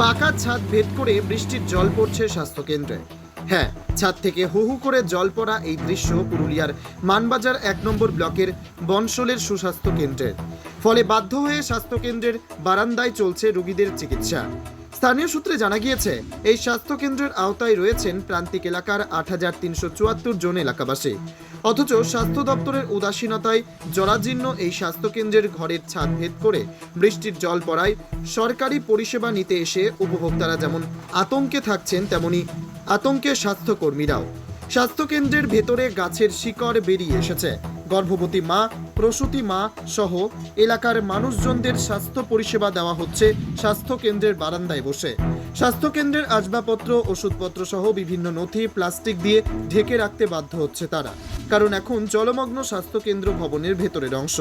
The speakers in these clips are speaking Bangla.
পাকা ছাদ ভেদ করে বৃষ্টির জল পড়ছে স্বাস্থ্যকেন্দ্রে। হ্যাঁ ছাদ থেকে হু হু করে জল পড়া এই দৃশ্য পুরুলিয়ার মানবাজার এক নম্বর ব্লকের বনশোলের সুস্বাস্থ্য কেন্দ্রের ফলে বাধ্য হয়ে স্বাস্থ্যকেন্দ্রের বারান্দায় চলছে রোগীদের চিকিৎসা। স্থানীয় সূত্রে জানা গিয়েছে, এই স্বাস্থ্যকেন্দ্রের আওতায় রয়েছেন প্রান্তিক এলাকার আট হাজার তিনশো চুয়াত্তর জন এলাকাবাসী। অথচ স্বাস্থ্য দপ্তরের উদাসীনতায় জরাজীর্ণ এই স্বাস্থ্যকেন্দ্রের ঘরের ছাদ ভেদ করে বৃষ্টির জল পড়ায় সরকারি পরিষেবা নিতে এসে উপভোক্তারা যেমন আতঙ্কে থাকছেন, তেমনি আতঙ্কে স্বাস্থ্যকর্মীরাও। স্বাস্থ্যকেন্দ্রের ভেতরে গাছের শিকড় বেরিয়ে এসেছে। গর্ভবতী মা, প্রসূতি মা সহ এলাকার মানুষজনদের স্বাস্থ্য পরিষেবা দেওয়া হচ্ছে স্বাস্থ্যকেন্দ্রের বারান্দায় বসে। স্বাস্থ্যকেন্দ্রের আসবাবপত্র, ওষুধপত্র সহ বিভিন্ন নথি, প্লাস্টিক দিয়ে ঢেকে রাখতে বাধ্য হচ্ছে তারা। কারণ এখন জলমগ্ন স্বাস্থ্যকেন্দ্র ভবনের ভেতরের অংশ।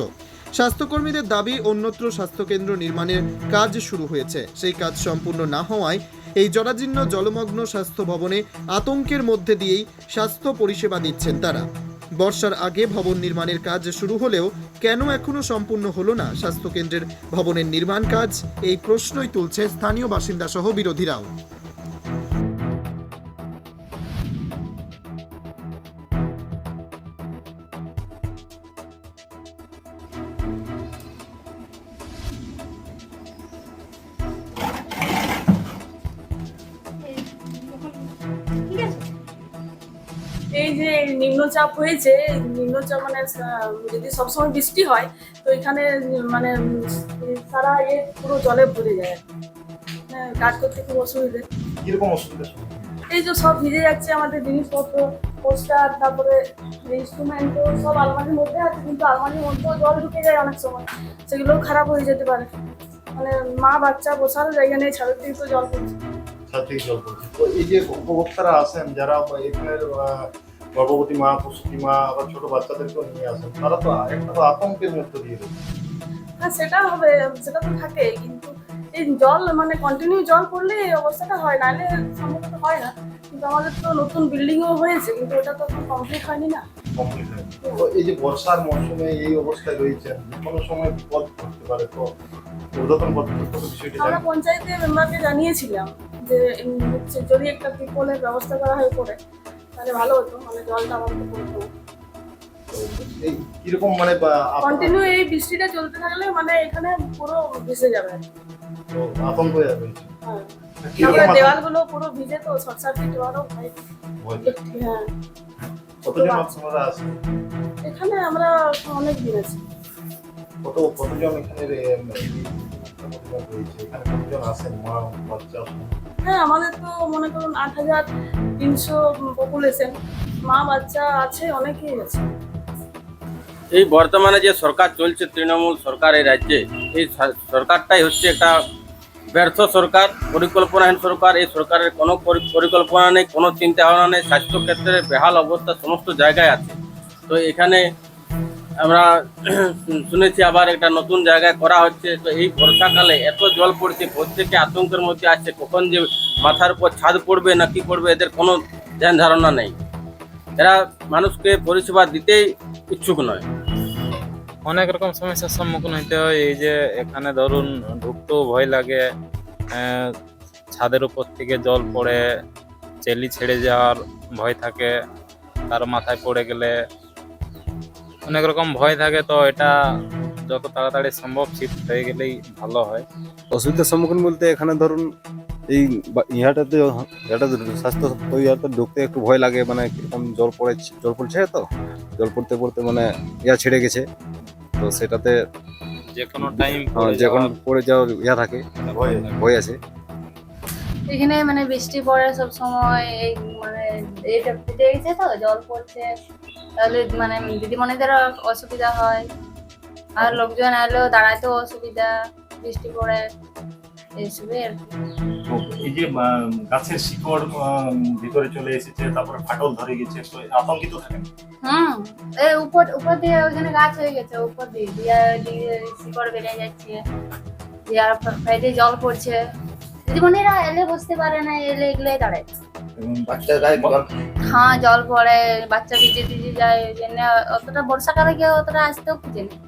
স্বাস্থ্যকর্মীদের দাবি, অন্যত্র স্বাস্থ্যকেন্দ্র নির্মাণের কাজ শুরু হয়েছে। সেই কাজ সম্পূর্ণ না হওয়ায় এই জরাজীর্ণ জলমগ্ন স্বাস্থ্য ভবনে আতঙ্কের মধ্যে দিয়েই স্বাস্থ্য পরিষেবা দিচ্ছেন তারা। বর্ষার আগে ভবন নির্মাণের কাজ শুরু হলেও কেন এখনও সম্পূর্ণ হলো না স্বাস্থ্যকেন্দ্রের? ভবনের নির্মাণ কাজ এই প্রশ্নই তুলছে স্থানীয় বাসিন্দা সহ বিরোধীরাও। এই যে নিম্নচাপ হয়েছে নিম্নচাপ মানে যদি সবসময় বৃষ্টি হয় তো এখানে মানে সারা এ পুরো জলে ভরে যায়। হ্যাঁ, কাজ করতে খুব অসুবিধে? কীরকম অসুবিধা? এই যে সব ভিজে যাচ্ছে আমাদের জিনিসপত্র পোস্টার তারপরে ইনস্ট্রুমেন্ট সব আলমারির মধ্যে আছে কিন্তু আলমারির মধ্যেও জল ঢুকে যায় অনেক সময়। সেগুলোও খারাপ হয়ে যেতে পারে। মানে মা বাচ্চা বসারও জায়গা নেই ছাদের থেকে তো জল পড়ছে। ছাত্রী জল পড়ছে। তো এই যে উপভোক্তারা আসেন যারা এখানের গর্ভবতী মা প্রসূতি মা আবার ছোট বাচ্চাদেরকেও নিয়ে আসেন তারা তো একটা তো আতঙ্কের মধ্যে দিয়ে রয়েছে। হ্যাঁ সেটা হবে সেটা তো থাকে কিন্তু এই জল মানে কন্টিনিউ জল পড়লে এই অবস্থাটা হয় নাহলে সম্ভবত হয় না। কিন্তু আমাদের তো নতুন বিল্ডিংও হয়েছে কিন্তু ওটা তো এখন কমপ্লিট হয়নি না। কমপ্লিট হয় তো এই যে বর্ষার মৌসুমে এই অবস্থায় রয়েছেন যে কোনো সময় বিপদ ঘটতে পারে তো ঊর্ধ্বতন কর্তৃপক্ষ বিষয়টি আমরা জানেন পঞ্চায়েতের মেম্বারকে জানিয়েছিলাম যে হচ্ছে যদি একটা টিপলের ব্যবস্থা করা হয় করে তাহলে ভালো হতো মানে জলটা আমাদের পড়তো কীরকম মানে কন্টিনিউ এই বৃষ্টিটা চলতে থাকলে মানে এখানে পুরো ভেসে যাবে। তো আতঙ্ক হয়ে যাবে। হ্যাঁ? দেওয়ালগুলো পুরো ভিজে তো শর্ট সার্কিট হওয়ারও ভয়। হ্যাঁ। কতজন আপনারা আছেন? এখানে আমরা অনেক দিন আছি। কত কতজন এখানে এখানে কতজন আছেন? মা বাচ্চা? হ্যাঁ আমাদের তো মনে করুন আট হাজার তিনশো পপুলেশন মা বাচ্চা আছে, অনেকেই আছে। এই বর্তমানে যে সরকার চলছে, তৃণমূল সরকার এই রাজ্যে, এই সরকারটাই হচ্ছে একটা ব্যর্থ সরকার, পরিকল্পনাহীন সরকার। এই সরকারের কোনো পরিকল্পনা নেই, কোনো চিন্তা ভাবনা নেই স্বাস্থ্য ক্ষেত্রে বেহাল অবস্থা সমস্ত জায়গায় আছে। তো এখানে আমরা শুনেছি আবার একটা নতুন জায়গায় করা হচ্ছে। তো এই বর্ষাকালে এত জল পড়ছে, প্রত্যেকে আতঙ্কের মধ্যে আছে। কখন যে মাথার উপর ছাদ পড়বে না কি পড়বে, এদের কোনো ধ্যান ধারণা নেই। এরা মানুষকে পরিষেবা দিতেই ইচ্ছুক নয়। অনেক রকম সমস্যার সম্মুখীন হইতে হয়। এই যে এখানে ধরুন ঢুকতেও ভয় লাগে ছাদের উপর থেকে জল পড়ে, চেলি ছেড়ে যাওয়ার ভয় থাকে, তার মাথায় পড়ে গেলে অনেক রকম ভয় থাকে তো এটা যত তাড়াতাড়ি সম্ভব শিফট হয়ে গেলেই ভালো হয়। অসুবিধার সম্মুখীন বলতে এখানে ধরুন এই ইহাটাতে ইহাটাতে স্বাস্থ্য ইহাতে ঢুকতে একটু ভয় লাগে মানে কীরকম জল পড়ে জল পড়ছে তো? জল পড়তে পড়তে মানে ইয়া ছেড়ে গেছে। তো সেটাতে যে কোনো টাইম যে কোনো পড়ে যাওয়ার ইয়া থাকে। ভয় ভয় আছে। এখানে মানে বৃষ্টি পড়ে সব সময় এই মানে এইটা ফেটে গেছে তো জল পড়ছে। তাহলে মানে দিদিমণিদেরও অসুবিধা হয়। আর লোকজন এলেও দাঁড়াতেও অসুবিধা বৃষ্টি পড়ে এইসবই আর এই যে গাছের শিকড় ভিতরে চলে এসেছে তারপরে ফাটল ধরে গেছে তো আতঙ্কিত থাকেন? হুম এই উপর উপর দিয়ে ওইখানে গাছ হয়ে গেছে উপর দিয়ে দিয়ে দিয়ে শিকড় বেড়ে যাচ্ছে। দিয়ে আর জল পড়ছে। দিদিমণিরা এলে বুঝতে পারে না এলে এগুলোই দাঁড়ায়। বাচ্চার হ্যাঁ জল পড়ে, বাচ্চা ভিজে ভিজে যায় জন্য অতটা বর্ষাকালে কেউ অতটা আসতেও খুঁজে না